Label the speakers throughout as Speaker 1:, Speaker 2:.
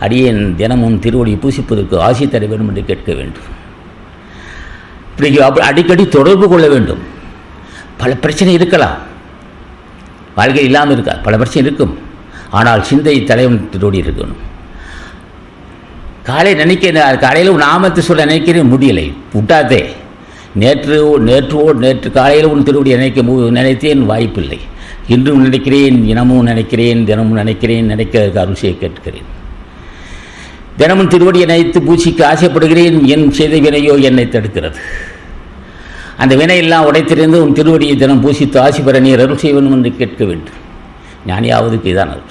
Speaker 1: அடியேன் தினமும் திருவடி பூசிப்பதற்கு ஆசி தர வேண்டும் என்று கேட்க வேண்டும். இப்படி அடிக்கடி தொடர்பு கொள்ள வேண்டும். பல பிரச்சனை இருக்கலாம். வாழ்க்கை இல்லாமல் இருக்கா பல பிரச்சனை இருக்கும். ஆனால் சிந்தை தலைவன் திருவடி இருக்கணும். காலை நினைக்க காலையில் நாமத்தை சொல்ல நினைக்கிறேன் முடியலை. விட்டாதே நேற்று நேற்றுவோ நேற்று காலையில் உன் திருவடி நினைக்க மு- நினைத்தேன் வாய்ப்பில்லை. இன்றும் நினைக்கிறேன் தினமும் நினைக்கிறேன் தினமும் நினைக்கிறேன் நினைக்க அருசியை கேட்கிறேன். தினமும் திருவடியை நினைத்து பூசிக்க ஆசைப்படுகிறேன். என் செய்த வினையோ என்னை தடுக்கிறது. அந்த வினையெல்லாம் உடைத்திருந்து உன் திருவடியை தினம் பூசித்து ஆசி பெற நீர் அருள் செய்வனும் என்று கேட்க வேண்டும். ஞானியாவதுக்கு இதான் அருள்.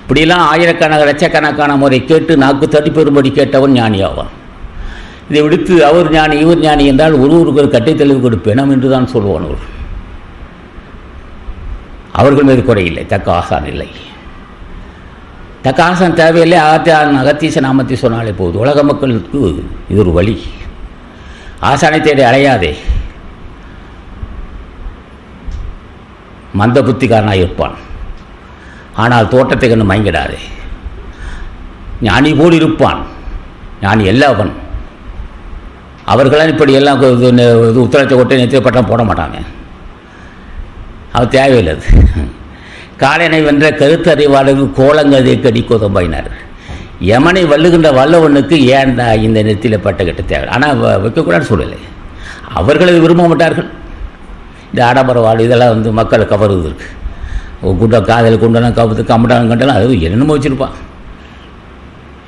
Speaker 1: இப்படியெல்லாம் ஆயிரக்கணக்கான லட்சக்கணக்கான முறை கேட்டு நாக்கு தட்டி பெறும்படி கேட்டவன் ஞானியாவான் இதை விடுத்து அவர் ஞானி இவர் ஞானி என்றால் ஒருவருக்கு ஒரு கட்டைத்தெளிவு கொடுப்பேனம் என்று தான் சொல்லுவான் அவர் அவர்கள். மீது குறையில்லை தக்க ஆசான் இல்லை. தக்க தேவையில்லை அகத்தியான் அகத்தீச நாமத்தை சொன்னாலே போதும். உலக மக்களுக்கு இது ஒரு வழி. ஆசானை தேடி அலையாதே. மந்த புத்திக்காரனாக இருப்பான். ஆனால் தோட்டத்தை கண்டு மயங்கிடாதே. ஞானி போல் இருப்பான். ஞானி எல்லாவன். அவர்களாம் இப்படி எல்லாம் இது உத்தரத்தை கொட்டை நெத்திய பட்டம் போட மாட்டாங்க. அது தேவையில்லை அது. காலனை வென்ற கருத்தறிவாளர்கள் கோலங்கதை கடி கோதம்பாயினார் யமனை வல்லுகின்ற வல்லவனுக்கு ஏன்டா இந்த நெத்தியில் பட்ட கட்ட தேவை? ஆனால் வைக்கக்கூடாதுன்னு சொல்லலை. அவர்களை விரும்ப மாட்டார்கள். இந்த ஆடம்பர வாழ் இதெல்லாம் வந்து மக்களை கவருவது இருக்குது குண்டா காதல் குண்டனம் கவுத்து கம்பட்டானம் கண்டனம் அது என்னென்னமோ வச்சுருப்பான்.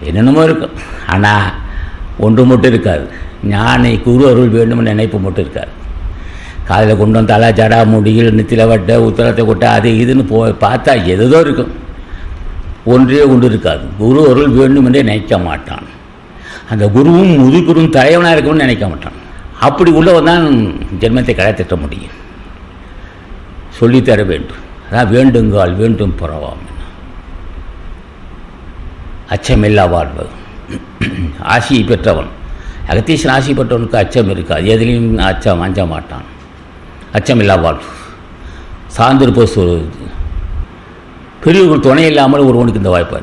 Speaker 1: என்னென்னமோ இருக்கும் ஆனால் ஒன்று மட்டும் இருக்காது. ஞானை குரு அருள் வேண்டும்னு நினைப்பு மட்டும் இருக்காது. காதில் கொண்டு தலை ஜடா முடியில் நெத்தில வட்ட உத்தரத்தை கொட்ட அது இதுன்னு போ பார்த்தா எதுதோ இருக்கும். ஒன்றே ஒன்று இருக்காது. குரு அருள் வேண்டும் என்றே நினைக்க மாட்டான். அந்த குருவும் முதுகுரும் தலைவனாக இருக்கணும்னு நினைக்க மாட்டான். அப்படி உள்ளவன் தான் ஜென்மத்தை கடைத்திட்ட முடியும். சொல்லித்தர வேண்டும். அதான் வேண்டுங்கால் வேண்டும் புறவாம். அச்சமில்லா வாழ்வு. ஆசியை பெற்றவன். அகத்தீசன் ஆசி பெற்றவனுக்கு அச்சம் இருக்காது. எதுலேயும் அச்சம் அஞ்ச மாட்டான். அச்சமில்லா வாழ்வு. சார்ந்திருப்ப சொல் பெரியவர்கள் துணை இல்லாமல் ஒருவனுக்கு இந்த வாய்ப்பு